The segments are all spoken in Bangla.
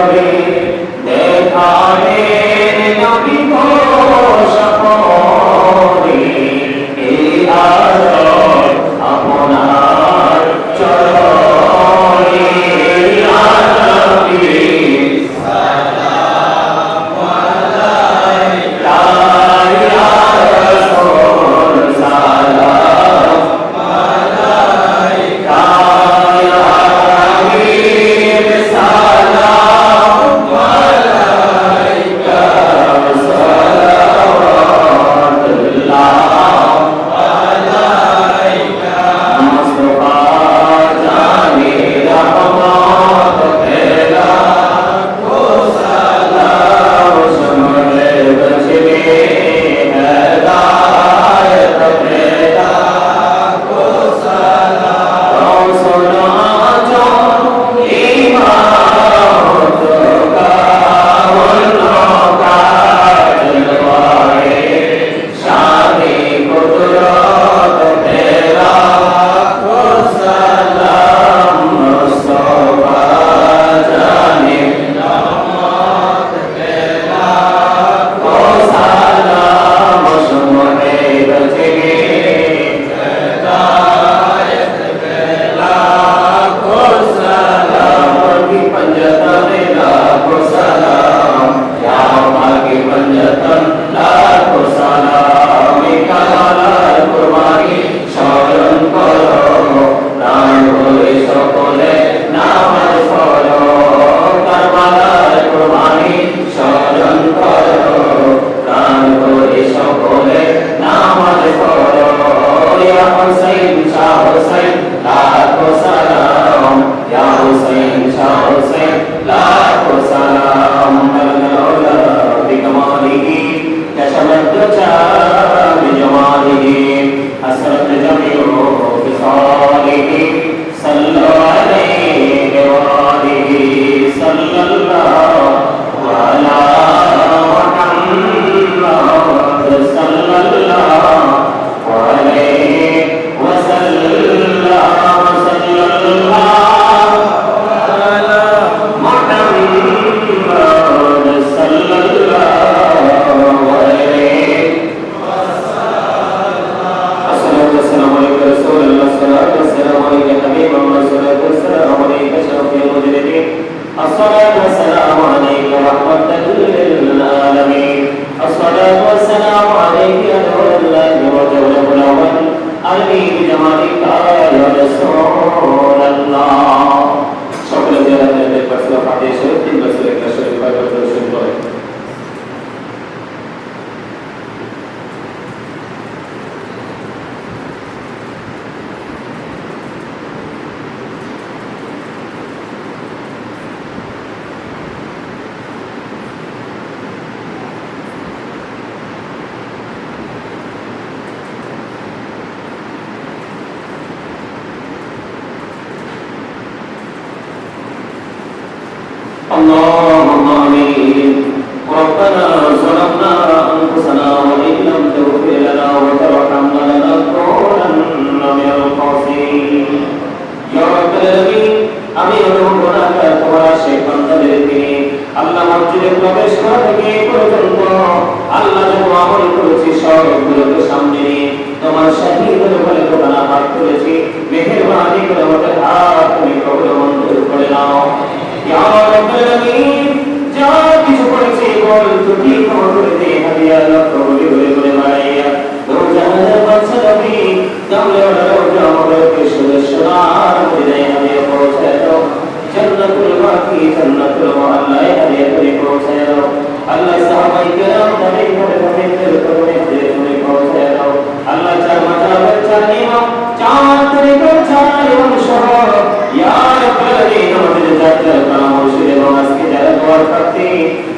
করে দেখালেন নবী আমি অনুভব তোমার সেই বান্দাদেরকে আল্লাহ মসজিদে প্রবেশ করা থেকে পর্যন্ত আল্লাহ যত আমল করেছি, সবগুলোকে সামনে নিয়ে তোমার শাহিদের বলে দোকানা হাত করেছি। মেহেরবানি করে আমাদের হাত তুমি কবল মঞ্জুর করে নাও। যা কিছু করেছি বল তুমি ক্ষমা করে দে হাদিয়া লক্ষ বলি বলে বলে বাড়াইয়া রোজানের বাচ্চা নবী কামলে ওরা আমাদেরকে সুদর্শনার জান্নাতুল জান্নাতুল মুআল্লায় হাদিয়া করে পৌঁছায় দাও। আল্লাহ সাহাবাই কেরাম তাদের ঘরে তাদের করে করে পৌঁছায় দাও। আল্লাহ চার মাজাবের চার ইমাম চার তরিকার চার ইমাম সহ, ইয়া রাব্বাল আলামিন, আমাদের যাত্রা করা মুর্শিদ এবং আজকে যারা দোয়ার প্রার্থী,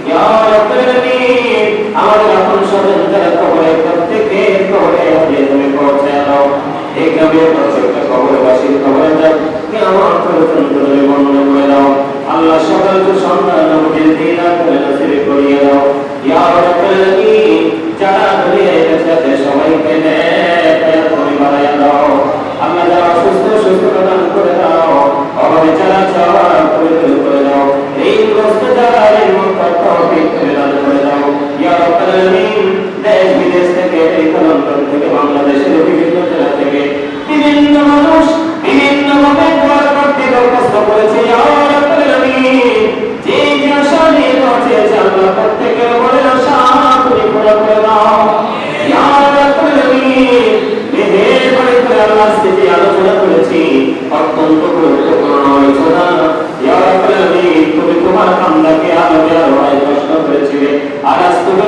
ইয়া রাব্বাল আলামিন, আমাদের আপন স্বজন যারা কবরে প্রত্যেকে কবরে হাজিয়ে তুমি পৌঁছায় দাও। এই গ্রামের প্রত্যেকটা কবরবাসীর কবরে যাও। কি আমার পর্যন্ত তুমি বর্ণনা করে দাও আল্লাহ সকলকে সন্তান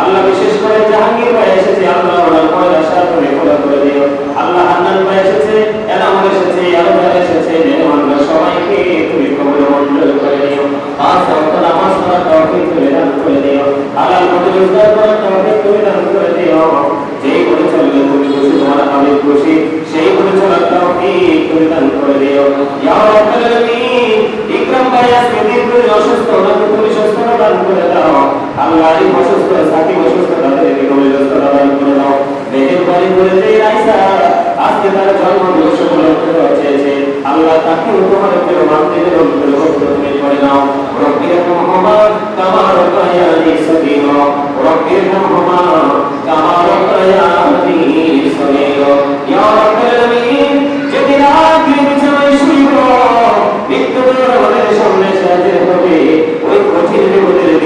আল্লাহ বিশেষ করে জাহাঙ্গীর ভাই এসেছে, আল্লাহ ওনার মনের আশা তুমি পুরো করে দিও। আল্লাহ হান্নান ভাই এসেছে এনামুল এসেছে আলমদার এসেছে মেহমানরা সবাইকে তুমি কবর মন্ডল করে দিও। পাঁচ ওয়াক্ত নামাজ পড়ার তৌফিক তুমি দান করে দিও। হালাল মজুর রোজগার করার তৌফিক তুমি দান করে দিও। যেই করে চললে তুমি খুশি, তোমার আমি খুশি, সেই করে চলার তৌফিক তুমি দান করে দিও। ইয়া রাব্বাল আলামিন, ইকরাম ভাই আজকে দীর্ঘদিন অসুস্থ ওনাকে তুমি সুস্থতা দান করে দাও। আল্লাহ এই অসুস্থ সাথী অসুস্থ তাদের এদিকে অভিযোগ আদালত করে দাও নেহের বাড়ি করেছে আইসা, আজকে তার জন্ম দিবস উপলক্ষে চেয়েছে আল্লাহ তাকে উপহার করে মানতে অনুগ্রহ তুমি করে নাও। রব্বির রহমা কামার কায়ানি সদীর রব্বির রহমা কামার কায়ানি সদীর ইয়া রব্বিল আমিন যেদিন আগে বিছানায় শুইব মৃত্যুর সামনে সাজে হবে। ওই কঠিন বিপদের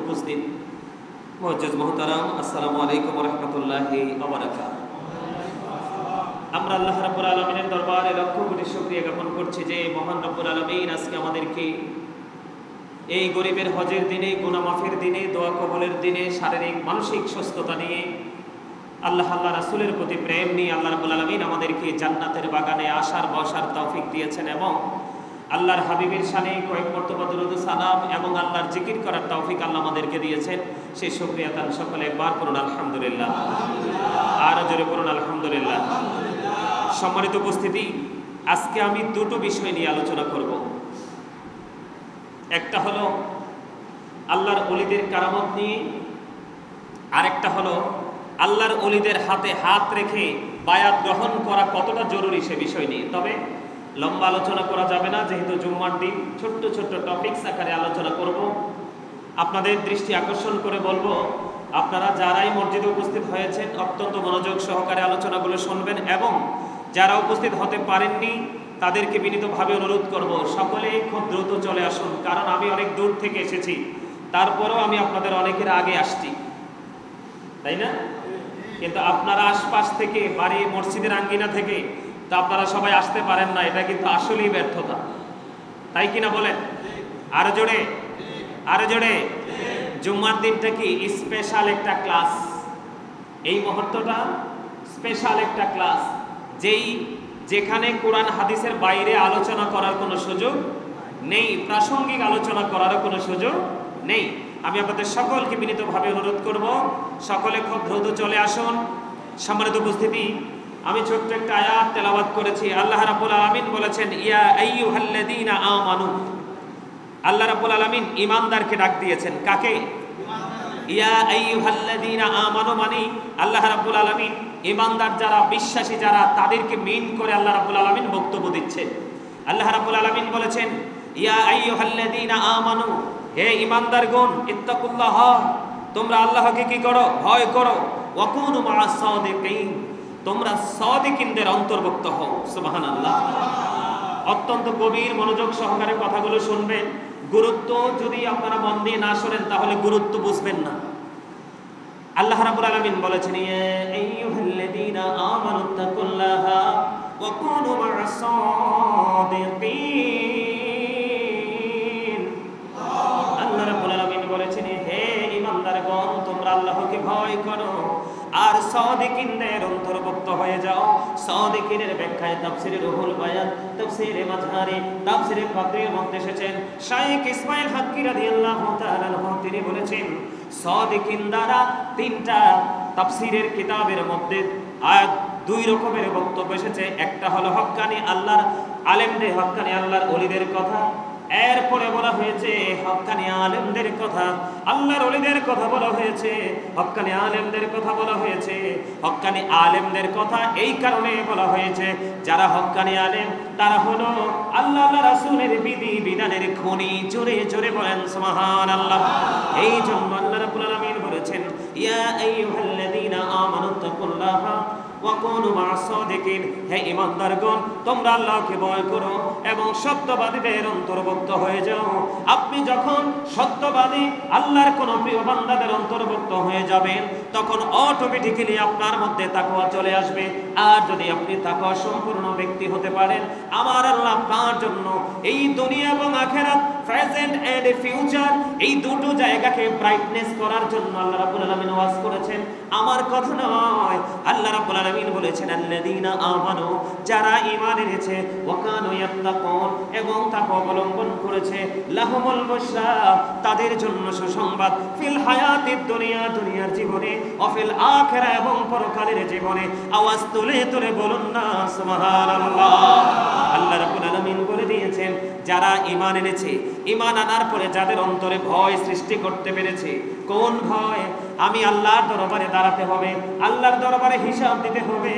উপস্থিত। মুআজ্জাজ মুহতারাম, আসসালামু আলাইকুম রাহমাতুল্লাহি আমরা আল্লাহ রাব্বুল আলামিনের দরবারে লক্ষ কোটি শুকরিয়া জ্ঞাপন করছি যে মহান রব্বুল আলামিন আজকে আমাদেরকে এই গরিবের হজের দিনে গুনামাফের দিনে, দোয়া কবলের দিনে, শারীরিক, মানসিক সুস্থতা নিয়ে আল্লাহ আল্লাহ রাসুলের প্রতি প্রেম নিয়ে আল্লাহ রাব্বুল আলামিন আমাদেরকে জান্নাতের বাগানে আসার বসার তৌফিক দিয়েছেন এবং আল্লাহর হাবিবের শানে কয়েক মর্তবা দুরুদ সালাম এবং আল্লাহর জিকির করার তৌফিক আল্লাহ আমাদেরকে দিয়েছেন। সেই শুকরিয়া তার সকলে একবার করুন আলহামদুলিল্লাহ। আরও জোরে করুন আলহামদুলিল্লাহ। সম্মানিত উপস্থিতি, আজকে আমি দুটো বিষয় নিয়ে আলোচনা করব। একটা হলো আল্লাহর অলিদের কারামত নিয়ে, আরেকটা হলো আল্লাহর অলিদের হাতে হাত রেখে বায়াত গ্রহণ করা কতটা জরুরি সে বিষয় নিয়ে। তবে লম্বা আলোচনা করা যাবে না, যেহেতু জুম্মার দিন, ছোট্ট ছোট্ট টপিকস আকারে আলোচনা করব। আপনাদের দৃষ্টি আকর্ষণ করে বলব, আপনারা যারাই মসজিদে উপস্থিত হয়েছেন, অত্যন্ত মনোযোগ সহকারে আলোচনাগুলো শুনবেন এবং যারা উপস্থিত হতে পারেননি, তাদেরকে বিনীতভাবে অনুরোধ করব, সকলেই খুব দ্রুত চলে আসুন, কারণ আমি অনেক দূর থেকে এসেছি, তারপরেও আমি আপনাদের অনেকের আগে আসছি। তাই না? কিন্তু আপনারা আশপাশ থেকে বাড়ি মসজিদের আঙ্গিনা থেকে তো আপনারা সবাই আসতে পারেন না, এটা কিন্তু আসলেই ব্যর্থতা। তাই কিনা বলেন? আরও জোরে। আরও জোরে। জুম্মার দিনটা কি স্পেশাল একটা ক্লাস এই মুহূর্তটা স্পেশাল একটা ক্লাস যেই যেখানে কোরআন হাদিসের বাইরে আলোচনা করার কোনো সুযোগ নেই, প্রাসঙ্গিক আলোচনা করারও কোনো সুযোগ নেই। আমি আপনাদের সকলকে বিনীতভাবে অনুরোধ করব, সকলে খুব দ্রুত চলে আসুন। সম্মানিত উপস্থিতি আমি ছোট্ট একটা আয়াত তেলাওয়াত করেছি। আল্লাহ রাব্বুল আলামিন বলেছেন, ইয়া আইয়ুহাল্লাযীনা আমানু। আল্লাহ রাব্বুল আলামিন ইমানদারকে ডাক দিয়েছেন। কাকে? ইয়া আইয়ুহাল্লাযীনা আমানু মানে আল্লাহ রাব্বুল আলামিন ইমানদার যারা, বিশ্বাসী যারা, তাদেরকে মিন করে আল্লাহ রাব্বুল আলামিন বক্তব্য দিচ্ছেন আল্লাহ রাব্বুল আলামিন বলেছেন, ইয়া আইয়ুহাল্লাযীনা আমানু। হে ইমানদারগণ ইত্তাকুল্লাহ, তোমরা আল্লাহকে কি করো? ভয় করো। ওয়াকুনু মা'আস সাদিকিন। তোমরা সাদিকিনদের অন্তর্ভুক্ত হও, সুবহানাল্লাহ। অত্যন্ত গভীর মনোযোগ সহকারে কথাগুলো শুনবেন গুরুত্ব যদি আপনারা মন দিয়ে না শোনেন, তাহলে গুরুত্ব বুঝবেন না। আল্লাহ রাব্বুল আলামিন বলেছেন আল্লাহ রাব্বুল আলামিন বলেছেন, হে ঈমানদারগণ, তোমরা আল্লাহকে ভয় করো আর সাদিকিনদের অন্তর্ভুক্ত হয়ে যাও। সদিকিনের ব্যাখ্যায় তাফসিরে রুহুল বায়ান তাফসিরে মাঝহারি, তাফসিরে ফাকরির মধ্যে এসেছেন শাইখ ইসমাইল হাক্কি রাদিয়াল্লাহু তাআলা তিনি বলেছেন, সাদিকিন দ্বারা তিনটা তাফসিরের কিতাবের মধ্যে আয়াত দুই রকমের বক্তব্য এসেছে। একটা হলো হক্কানি আল্লাহর আলেমদের, হক্কানি আল্লাহর ওলিদের কথা। এরপরে বলা হয়েছে, হকানি আলেমদের কথা, আল্লাহর অলিদের কথা বলা হয়েছে, হকানি আলেমদের কথা বলা হয়েছে, হকানি আলেমদের কথা এই কারণে বলা হয়েছে, যারা হক্কানি আলেম, তারা হলো আল্লাহ রাসুলের বিধি বিধানের খনি, জোরে জোরে বলেন সুবহান আল্লাহ এই জন্য আল্লাহ রাব্বুল আলামিন বলেছেন, ইয়া আইয়ুহাল্লাযীনা আমানু, তাকুল্লাহা আপনি যখন সত্যবাদী, আল্লাহর কোন প্রিয় অন্তর্ভুক্ত হয়ে যাবেন, তখন অটোমেটিক্যালি আপনার মধ্যে তাকওয়া চলে আসবে। আর যদি আপনি তাকওয়া সম্পূর্ণ ব্যক্তি হতে পারেন, আমার আল্লাহ তার জন্য এই দুনিয়া এবং আখেরাত প্রেজেন্ট এন্ড ফিউচার এই দুটো জায়গাকে ব্রাইটনেস করার জন্য আল্লাহ রাব্বুল আলামিন ওয়াজ করেছেন। আমার কথা নয়, আল্লাহ রাব্বুল আলামিন বলেছেন, আল্লাযীনা আমানু, যারা ঈমান এনেছে ওয়া কানু ইয়াত্তাকুন, এবং তাকে অবলম্বন করেছে। লাহুমুল বুশরা, তাদের জন্য সুসংবাদ। ফিল হায়াতিদ দুনিয়া, দুনিয়ার জীবনে অফিল আখিরা এবং পরকালের জীবনে। আওয়াজ তুলে তুলে বলুন না, সুবহানাল্লাহ। আল্লাহ রাব্বুল আলামিন দিয়েছেন, যারা ইমান এনেছে। ইমান আনার পরে যাদের অন্তরে ভয় সৃষ্টি করতে পেরেছে, কোন ভয়? আমি আল্লাহর দরবারে দাঁড়াতে হবে, আল্লাহর দরবারে হিসাব দিতে হবে।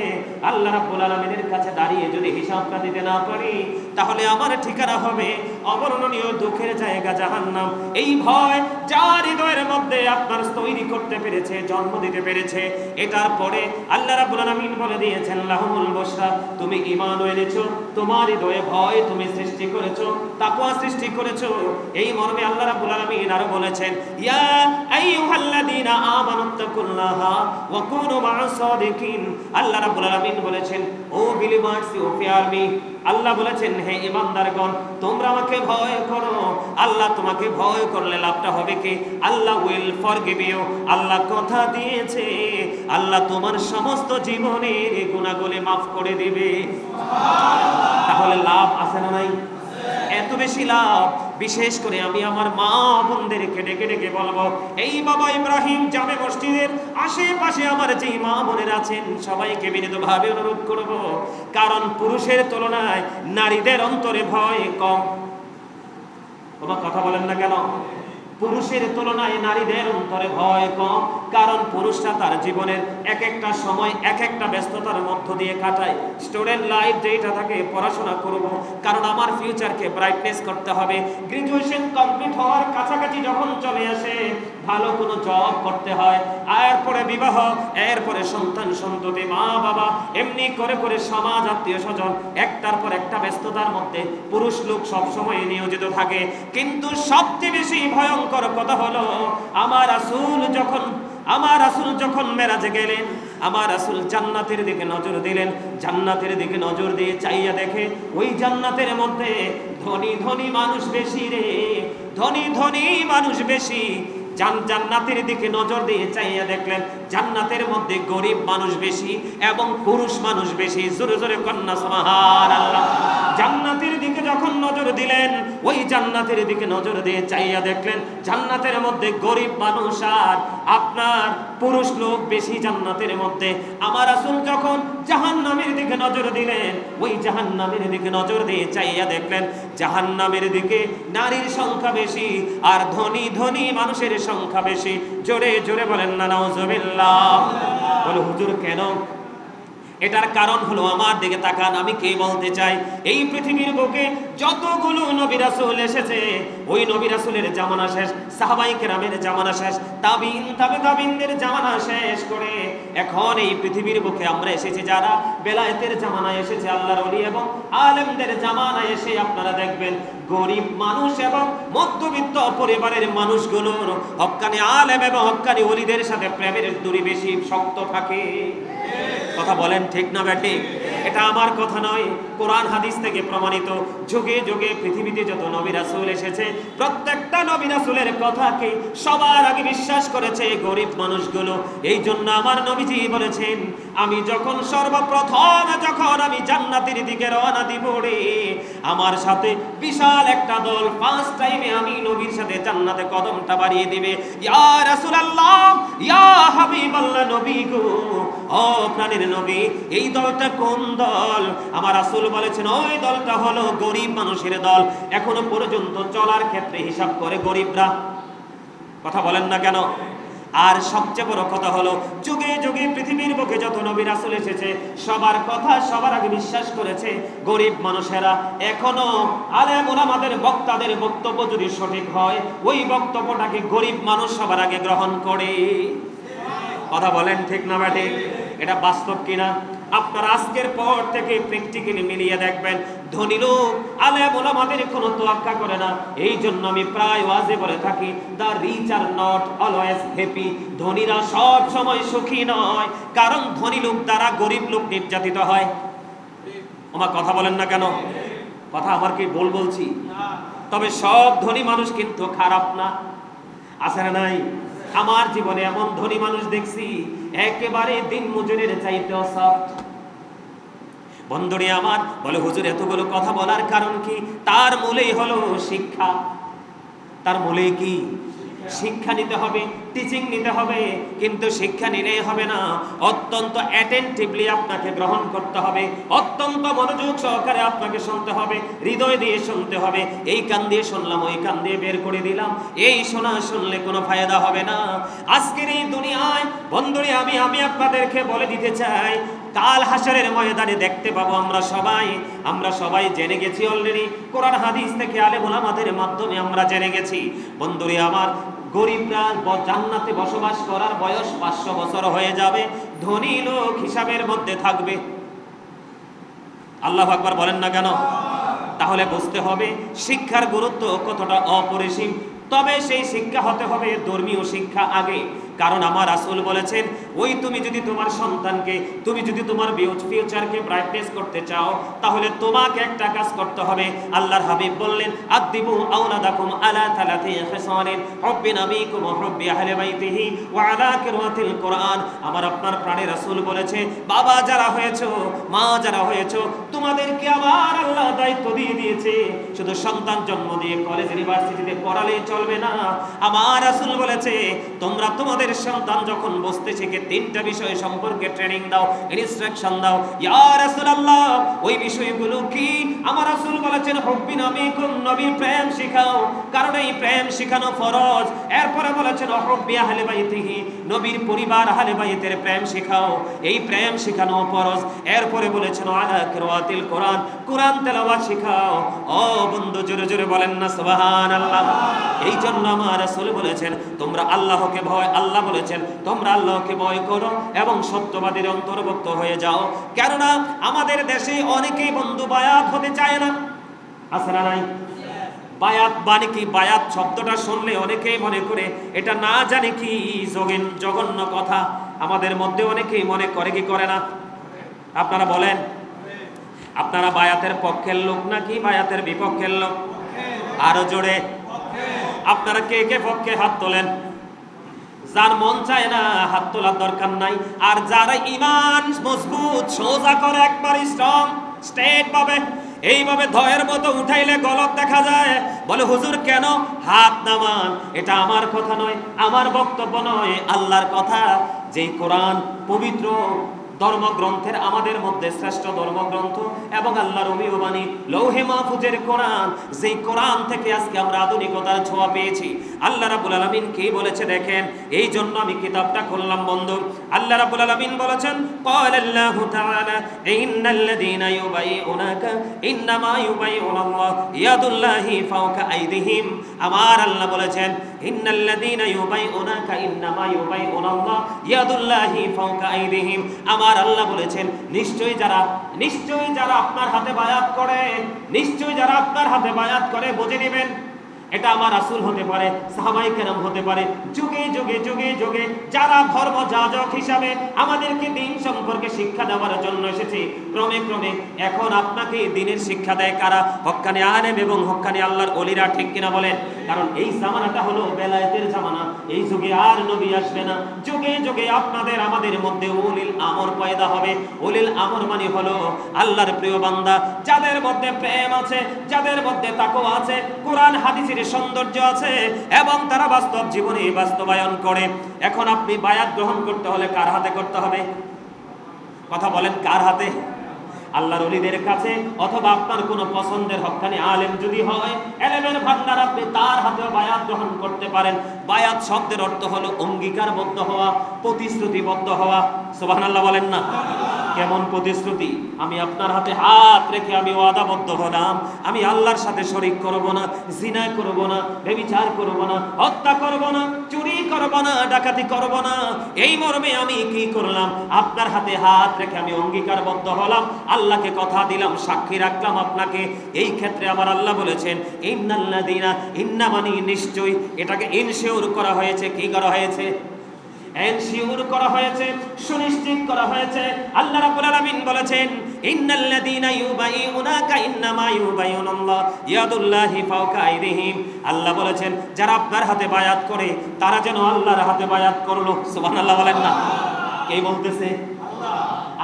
আল্লাহ রাব্বুল আলামিনের কাছে দাঁড়িয়ে যদি হিসাবটা দিতে না পারি, তাহলে আমার ঠিকানা হবে অবর্ণনীয় দুঃখের জায়গা জাহান্নাম। এই ভয় যার হৃদয়ের মধ্যে আপনার তৈরি করতে পেরেছে, জন্ম দিতে পেরেছে, এটার পরে আল্লাহ রাব্বুল আলামিন বলে দিয়েছেন, লাহুমুল বুশরা, তুমি ঈমান এনেছো, তোমার হৃদয়ে ভয় তুমি সৃষ্টি করেছ, তাকওয়া সৃষ্টি করেছ। এই মর্মে আল্লাহ রাব্বুল আলামিন আরও বলেছেন, ইয়া আইয়ুহাল্লাযীনা আল্লাহ বলেছেন তোমরা আমাকে ভয় করো। আল্লাহ তোমাকে ভয় করলে লাভটা হবে কি? আল্লাহ উইল আল্লাহ কথা দিয়েছে। আল্লাহ তোমার সমস্ত জীবনের গুণাগুলি মাফ করে দিবে। তাহলে লাভ আছে না নাই? এত বেশি লাভ। বিশেষ করে আমি আমার মা বোনদেরকে ডেকে ডেকে বলব, এই বাবা ইব্রাহিম জামে মসজিদের আশেপাশে আমার যেই মা বোনের আছেন, সবাইকে বিনীতভাবে অনুরোধ করব। কারণ পুরুষের তুলনায় নারীদের অন্তরে ভয় কম। তোমার কথা বলেন না কেন? পুরুষের তুলনায় নারীদের অন্তরে ভয় কম, কারণ পুরুষরা তার জীবনের এক একটা সময় এক একটা ব্যস্ততার মধ্য দিয়ে কাটায়। স্টুডেন্ট লাইফ যেটা থাকে, পড়াশোনা করব, কারণ আমার ফিউচারকে ব্রাইটনেস করতে হবে। গ্রাজুয়েশন কমপ্লিট হওয়ার কাছাকাছি যখন চলে আসে, ভালো কোনো জব করতে হয়। এরপরে বিবাহ, এরপরে সন্তান সন্ততি মা বাবা এমনি করে করে সমাজ, আত্মীয় স্বজন, একটার পর একটা ব্যস্ততার মধ্যে পুরুষ লোক সবসময় নিয়োজিত থাকে। কিন্তু সবচেয়ে বেশি ভয়ঙ্কর কথা হলো, আমার আসুল যখন, আমার আসুল যখন মেরাজে গেলেন, আমার আসুল জান্নাতের দিকে নজর দিলেন, জান্নাতের দিকে নজর দিয়ে চাইয়া দেখে, ওই জান্নাতের মধ্যে ধনী ধনী মানুষ বেশি রে, ধনী ধনী মানুষ বেশি। জান্নাতের দিকে নজর দিয়ে চাইয়া দেখলেন, জান্নাতের মধ্যে গরিব মানুষ বেশি এবং পুরুষ মানুষ বেশি। জোরে জোরে কন্যা সমাহার আল্লাহ জান্নাতের দিকে যখন নজর দিলেন, ওই জান্নাতের দিকে নজর দিয়ে চাইয়া দেখলেন, জান্নাতের মধ্যে গরিব মানুষ আর আপনার পুরুষ লোক বেশি জান্নাতের মধ্যে। আমার আসুন যখন জাহান নামের দিকে নজর দিলেন, ওই জাহান নামের দিকে নজর দিয়ে চাইয়া দেখলেন জাহান নামের দিকে নারীর সংখ্যা বেশি আর ধনী ধনী মানুষের সংখ্যা বেশি। জোরে জোরে বলেন না নাউজুবিল্লাহ বলে, হুজুর, কেন এটার কারণ হলো আমার দিকে তাকান, আমি কে বলতে চাই? এই পৃথিবীর বুকে যতগুলো নবী রাসূল এসেছে, ওই নবী রাসূলের জামানা শেষ, সাহাবাই কেরামের জামানা শেষ, তাবিন, তাবে তাবিনদের জামানা শেষ করে এখন এই পৃথিবীর বুকে আমরা এসেছি যারা বেলায়েতের জামানায় এসেছে, আল্লাহর ওলি এবং আলেমদের জামানায় এসে আপনারা দেখবেন, গরিব মানুষ এবং মধ্যবিত্ত পরিবারের মানুষগুলোর হক্কানি আলেম এবং হক্কানি ওলিদের সাথে প্রেমের দূরি বেশি শক্ত থাকে। কথা বলেন ঠিক না ব্যাটে? এটা আমার কথা নয়। কোরআন হাদিস থেকে প্রমাণিত। যুগে যুগে পৃথিবীতে যত নবী রাসূল এসেছে, প্রত্যেকটা নবী রাসূলের কথাকে সবার আগে বিশ্বাস করেছে গরিব মানুষগুলো। এই জন্য আমার নবীজি বলেছেন, আমি যখন সর্বপ্রথম যখন আমি জান্নাতের দিকে রওনা দিব রে, আমার সাথে বিশাল একটা দল পাঁচ টাইমে আমি নবীর সাথে জান্নাতে কদমটা বাড়িয়ে দিবে। ইয়া রাসূলুল্লাহ, ইয়া হাবিবাল্লাহ নবী গো, ও প্রাণের নবী, এই দলটা কোন দল? আমার রাসূল বলেছেন, ওই দলটা হলো গরিব মানুষের দল। এখনও পর্যন্ত চলার ক্ষেত্রে হিসাব করে গরিবরা। কথা বলেন না কেন? আর সবচেয়ে বড় কথা হলো, যুগে যুগে পৃথিবীর বুকে যত নবী রাসূল এসেছে, সবার কথা সবার আগে বিশ্বাস করেছে গরিব মানুষেরা। এখনও আলেম ওলামাদের বক্তাদের বক্তব্য যদি সঠিক হয়, ওই বক্তব্যটাকে গরিব মানুষ সবার আগে গ্রহণ করে। কথা বলেন ঠিক না, ব্যাটে? এটা বাস্তব কিনা? আপনার আজকের পর থেকে প্র্যাকটিক্যালি মিলিয়ে দেখবেন। ধনী লোক আলেম ওলামাদের কোনো তোয়াক্কা করে না। এই জন্য আমি প্রায় ওয়াজে বলে থাকি the rich are not always happy ধনীরা সব সময় সুখী নয় কারণ ধনী লোক দ্বারা গরিব লোক নির্যাতিত হয়। আমার কথা বলেন না কেন? কথা আমার কি বল বলছি? তবে সব ধনী মানুষ কিন্তু খারাপ না। আছে না নাই? আমার জীবনে এমন ধনী মানুষ দেখছি, একেবারে দিন মজুরের চাইতে সফট বন্ধুরে আমার, বলে হুজুর, এতগুলো কথা বলার কারণ কি? তার মূলেই হলো শিক্ষা। তার মূলে কি? শিক্ষা নিতে হবে টিচিং নিতে হবে, কিন্তু শিক্ষা নিলেই হবে না। অত্যন্ত অ্যাটেন্টিভলি আপনাকে গ্রহণ করতে হবে, অত্যন্ত মনোযোগ সহকারে আপনাকে শুনতে হবে, হৃদয় দিয়ে শুনতে হবে। এই কান দিয়ে শুনলাম, ওই কান দিয়ে বের করে দিলাম, এই শোনা শুনলে কোনো ফায়দা হবে না। আজকের এই দুনিয়ায়, বন্ধুরে, আমি আমি আপনাদেরকে বলে দিতে চাই কাল হাসরের ময়দানে দেখতে পাবো আমরা সবাই। আমরা সবাই জেনে গেছি অলরেডি কোরআন, হাদিস থেকে আলেমুল আমাদের মাধ্যমে আমরা জেনে গেছি। বন্ধুরে, আমার গরিবরা জান্নাতে বসবাস করার বয়স পাঁচশো বছর হয়ে যাবে। ধনী লোক হিসাবের মধ্যে থাকবে। আল্লাহ আকবার বলেন না কেন? তাহলে বুঝতে হবে শিক্ষার গুরুত্ব কতটা অপরিসীম। তবে সেই শিক্ষা হতে হবে ধর্মীয় শিক্ষা আগে। কারণ আমার আসল বলেছেন, ওই তুমি যদি তোমার সন্তানকে, তুমি যদি তোমার ফিউচারকে ব্রাইটনেস করতে চাও, তাহলে তোমাকে একটা কাজ করতে হবে। আল্লাহর হাবিব বললেন আদিবু আওলাদাকুম আলা তালাতি হিসানিন হুব্বি নবীকুম হুব্বি আহলি বাইতিহি ওয়া আলা কিরাতিল কোরআন। আমার আপনার প্রাণের রাসূল বলেছে, বাবা যারা হয়েছো, মা যারা হয়েছো, তোমাদেরকে আবার আল্লাহ দায়িত্ব দিয়ে দিয়েছে। শুধু সন্তান জন্ম দিয়ে কলেজ ইউনিভার্সিটিতে পড়ালেই চলবে না। আমার রাসূল বলেছে, তোমরা তোমাদের সন্তান যখন বসতে শিখে, তিনটা বিষয় সম্পর্কে ট্রেনিং দাও ইনস্ট্রাকশন দাও। ইয়া রাসূলুল্লাহ, ওই বিষয়গুলো কি? আমার রাসূল বলেছেন, হুব্বি নবীকুম নবীর প্রেম শিখাও। কারণ এই প্রেম শিখানো ফরজ। এরপরে বলেছেন, অহব্বি আহলে বাইতিহি, নবীর পরিবার আহলে বাইতের প্রেম শিখাও। এই প্রেম শিখানো ফরজ। এরপরে বলেছেন, আলা কিরাতিল কোরআন। কোরআন তেলাওয়াত শিখাও। ও বন্ধু, জোরে জোরে বলেন না, সুবহানাল্লাহ। এই জন্য আমার রাসূল বলেছেন, তোমরা আল্লাহকে ভয়, আল্লাহ বলেছেন, তোমরা আল্লাহকে ভয় করো এবং সত্যবাদীর অন্তর্ভুক্ত হয়ে যাও। কেননা আমাদের দেশে অনেকেই বন্ধু বায়াত হতে চায় না। আছে না নাই? বায়াত মানে কি? বায়াত শব্দটা শুনলে অনেকেই মনে করে, এটা না জানে কি জগেন, জঘন্য কথা। আমাদের মধ্যে অনেকেই মনে করে কি করে না? আপনারা বলেন, আপনারা বায়াতের পক্ষের লোক নাকি বায়াতের বিপক্ষের লোক? আরও জোরে, আপনারা কে কে পক্ষে হাত তোলেন? যার মন চায় না, হাত তোলার দরকার নাই। আর যারা ইমান মজবুত, সোজা করে, একবার স্ট্রং স্টেট পাবে এইভাবে ধয়ের মতো উঠাইলে গলত দেখা যায়। বলে, হুজুর, কেন? হাত নামান। এটা আমার কথা নয়, আমার বক্তব্য নয়, আল্লাহর কথা। যেই কোরআন পবিত্র ধর্মগ্রন্থের আমাদের মধ্যে শ্রেষ্ঠ ধর্মগ্রন্থ এবং আল্লাহ রবিবাণী বাণী লৌহে মাহফুজের কোরআন। যেই কোরআন থেকে আজকে আমরা আধুনিকতার ছোঁয়া পেয়েছি। আল্লাহ রাবুল আলমিন কি বলেছে দেখেন? এই জন্য আমি কিতাবটা খুললাম বন্ধু। আল্লাহ রাবুল আলমিন বলেছেন قال الله تعالى إن الذين يبايعونك إنما يبايعون الله يد الله فوق أيديهم আমার আল্লাহ বলেছেন إن الذين يبايعونك إنما يبايعون الله يد الله فوق أيديهم আমার আল্লাহ বলেছেন নিশ্চয়ই যারা নিশ্চয়ই যারা আপনার হাতে বায়াত করে নিশ্চয়ই যারা আপনার হাতে বায়াত করে বুঝে নেবেন এটা আমার আসুল হতে পারে সাহাবাই কেরাম হতে পারে। যুগে যুগে যুগে যুগে যারা ধর্ম যাজক হিসাবে আমাদেরকে দিন সম্পর্কে শিক্ষা দেওয়ার জন্য এসেছি, ক্রমে ক্রমে এখন আপনাকে দিনের শিক্ষা দেয় কারা? হক্কানি আলেম এবং হক্কানি আল্লাহর অলিরা ঠিক কিনা বলেন? কারণ এই জামানাটা হলো বেলায়েতের জামানা। এই যুগে আর নবী আসবে না। যুগে যুগে আপনাদের আমাদের মধ্যে উলিল আমর পয়দা হবে। উলিল আমর মানে হলো আল্লাহর প্রিয় বান্দা। যাদের মধ্যে প্রেম আছে, যাদের মধ্যে তাকওয়া আছে, কোরআন, হাদিসের সৌন্দর্য আছে, এবং তারা বাস্তব জীবনে বাস্তবায়ন করে। এখন আপনি বায়াত গ্রহণ করতে হলে কার হাতে করতে হবে? কথা বলেন কার হাতে? আল্লাহর অলিদের কাছে অথবা আপনার কোনো পছন্দের হকানি আলেম যদি হয়, এলেমের ভান্ডার আপনি তার হাতেও বায়াত গ্রহণ করতে পারেন। বায়াত শব্দের অর্থ হলো অঙ্গীকারবদ্ধ হওয়া, প্রতিশ্রুতিবদ্ধ হওয়া। সুবহানাল্লাহ বলেন না। কেমন প্রতিশ্রুতি? আমি আপনার হাতে হাত রেখে আমি ওয়াদাবদ্ধ হলাম। আমি আল্লাহর সাথে শরিক করব না, জিনা করব না, বেবিচার করব না, হত্যা করব না, চুরি করব না, ডাকাতি করব না। এই মর্মে আমি কি করলাম? আপনার হাতে হাত রেখে আমি অঙ্গীকারবদ্ধ হলাম। আল্লাহকে কথা দিলাম, সাক্ষী রাখলাম আপনাকে। এই ক্ষেত্রে আমার আল্লাহ বলেছেন ইন্নাল্লাদিনা ইন্না মানি নিশ্চয়ই। এটাকে ইনশিওর করা হয়েছে, কি করা হয়েছে? এনশিওর করা হয়েছে, সুনিশ্চিত করা হয়েছে। আল্লাহ রাব্বুল আলামিন বলেছেন, ইন্নাল্লাযীনা ইউবাইউনাকা ইন্নামা ইউবাইউনাল্লাহ ইয়াদুল্লাহি ফাওকা আইদিহিম। আল্লাহ বলেছেন, যারা আপনার হাতে বায়াত করে, তারা যেন আল্লাহর হাতে বায়াত করল। সুবহানাল্লাহ বলেন না। কে বলতেছে?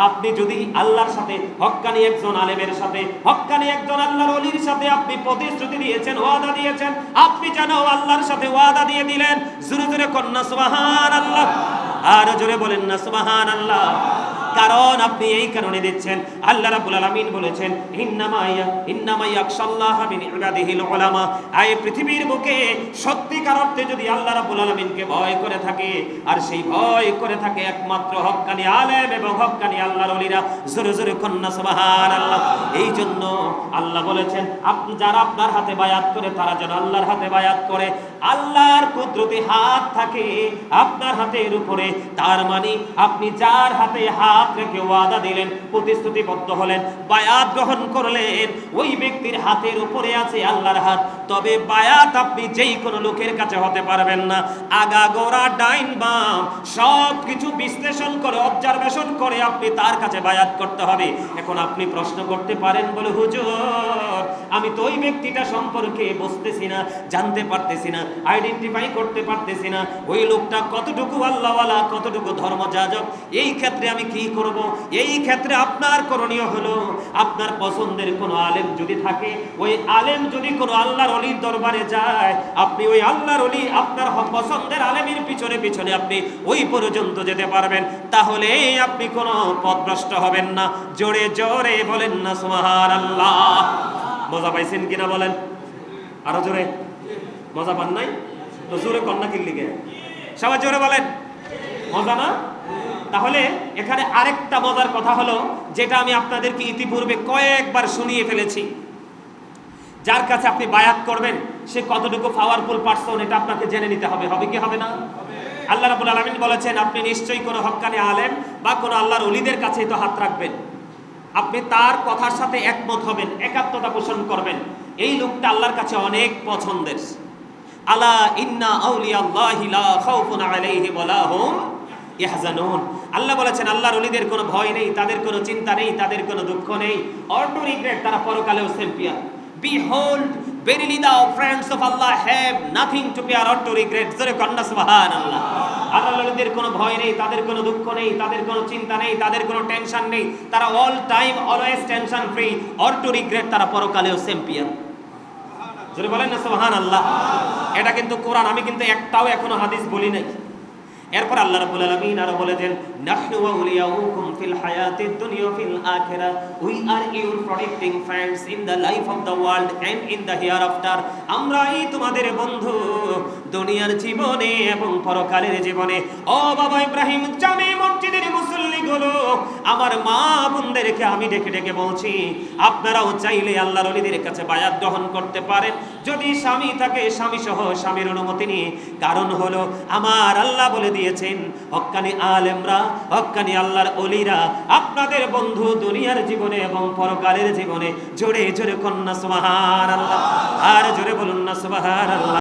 আপনি যদি আল্লাহর সাথে, হক্কানি একজন আলেমের সাথে, হক্কানি একজন আল্লাহর অলির সাথে আপনি প্রতিশ্রুতি দিয়েছেন, ওয়াদা দিয়েছেন, আপনি যেন আল্লাহর সাথে ওয়াদা দিয়ে দিলেন, জোরে জোরে কন্যা সুবহান আল্লাহ আর জোরে বলেন না সুবহান আল্লাহ কারণ আপনি এই কারণে দিচ্ছেন। আল্লাহ রাব্বুল আলামিন বলেছেন, ইন্নামা ইয়া, ইন্নামা ইয়াখশাল্লাহ ইবাদিহিল উলামা আই পৃথিবীর বুকে সত্যিকার অর্থে যদি আল্লাহ রাব্বুল আলামিনকে ভয় করে থাকে, আর সেই ভয় করে থাকে একমাত্র হক্কানি আলেম এবং হক্কানি আল্লাহর ওলিরা, জোরে জোরে কন্যা সুবহানাল্লাহ। এই জন্য আল্লাহ বলেছেন আপনি যারা আপনার হাতে বায়াত করে, তারা যেন আল্লাহর হাতে বায়াত করে। আল্লাহর কুদরতি হাত থাকে আপনার হাতের উপরে, তার মানে আপনি যার হাতে হাত রেখে ওয়াদা দিলেন, প্রতিশ্রুতিবদ্ধ হলেন, বায়াত গ্রহণ করলেন। ওই ব্যক্তির হাতের উপরে আছে আল্লাহর হাত। তবে বায়াত আপনি যেই কোনো লোকের কাছে হতে পারবেন না। আগা, গোড়া, ডাইন, বাম সব কিছু বিশ্লেষণ করে অবজারভেশন করে আপনি তার কাছে বায়াত করতে হবে। এখন আপনি প্রশ্ন করতে পারেন বলে, হুজুর, আমি তো ওই ব্যক্তিটা সম্পর্কে বুঝতেছি না, জানতে পারতেছি না আইডেন্টিফাই করতে পারতেছি না। ওই লোকটা কতটুকু আল্লাহওয়ালা, কতটুকু ধর্মযাজক? এই ক্ষেত্রে আমি কি করব? এই ক্ষেত্রে আপনার করণীয় হলো, আপনার পছন্দের কোনো আলেম যদি থাকে, ওই আলেম যদি কোনো আল্লাহর অলির দরবারে যায়। আপনি ওই আল্লাহর অলি, আপনার পছন্দের আলেমের পিছনে পিছনে আপনি ওই পর্যন্ত যেতে পারবেন। তাহলে আপনি কোনো পথভ্রষ্ট হবেন না। জোরে জোরে বলেন না সুবহান আল্লাহ মজা পাইছেন কিনা বলেন? আরও জোরে। মজা পান নাই? তো জোরে কন্যা কিল্লিকে? সবাই জোরে বলেন। মজা না? তাহলে এখানে আরেকটা মজার কথা হলো, যেটা আমি আপনাদেরকে ইতিপূর্বে কয়েকবার শুনিয়ে ফেলেছি। যার কাছে আপনি বায়াত করবেন, সে কতটুকু পাওয়ারফুল পারসন এটা আপনাকে জেনে নিতে হবে। হবে কি হবে না? আল্লাহ রাবুল আলমিন বলেছেন, আপনি নিশ্চয়ই কোনো হক্কানি আলেম বা কোনো আল্লাহর অলিদের কাছেই তো হাত রাখবেন। আপনি তার কথার সাথে একমত হবেন, একাত্মতা পোষণ করবেন। এই লোকটা আল্লাহর কাছে অনেক পছন্দের। আলা ইন্না ইয়াহজানুন। আল্লাহ বলেছেন, আল্লাহর ওলিদের কোনো ভয় নেই, তাদের কোনো চিন্তা নেই, তাদের কোনো দুঃখ নেই। অর টু রিগ্রেট, তারা পরকালেও champion Behold, verily thou friends of Allah have nothing to fear or to regret. জোরে কন্যা সুবহানাল্লাহ। আল্লাহর ওলিদের কোনো ভয় নেই তাদের কোনো দুঃখ নেই তাদের কোনো চিন্তা নেই তাদের কোনো টেনশন নেই তারা all time always tension free or to regret তারা পরকালেও চ্যাম্পিয়ন জোরে বলেন না সুবহান আল্লাহ এটা কিন্তু কোরআন আমি কিন্তু একটাও এখনও হাদিস বলি নাই এরপর আল্লাহ রাব্বুল আলামিন আরও বলেছেন, নাহনু ওয়া উলিয়াউকুম ফিল হায়াতিদ দুনিয়া ফিল আখিরা। We are your protecting friends in the life of the world and in the hereafter আমরাই তোমাদের বন্ধু। দুনিয়ার জীবনে এবং পরকালের জীবনে। ও বাবা ইব্রাহিম, জামে মসজিদের মুসল্লিগুলো, আমার মা বোনদেরকে আমি ডেকে ডেকে বলছি, আপনারাও চাইলে আল্লাহর ওলিদের কাছে বায়াত গ্রহণ করতে পারেন। যদি স্বামী থাকে স্বামী সহ স্বামীর অনুমতি নিয়ে। কারণ হলো, আমার আল্লাহ বলে দিয়েছেন, হক্কানি আলেমরা হক্কানি আল্লাহর অলিরা, আপনাদের বন্ধু দুনিয়ার জীবনে এবং পরকালের জীবনে। জোরে জোরে কন্যা সুবহান আল্লাহ আর জোরে বলুন না সুবহান আল্লাহ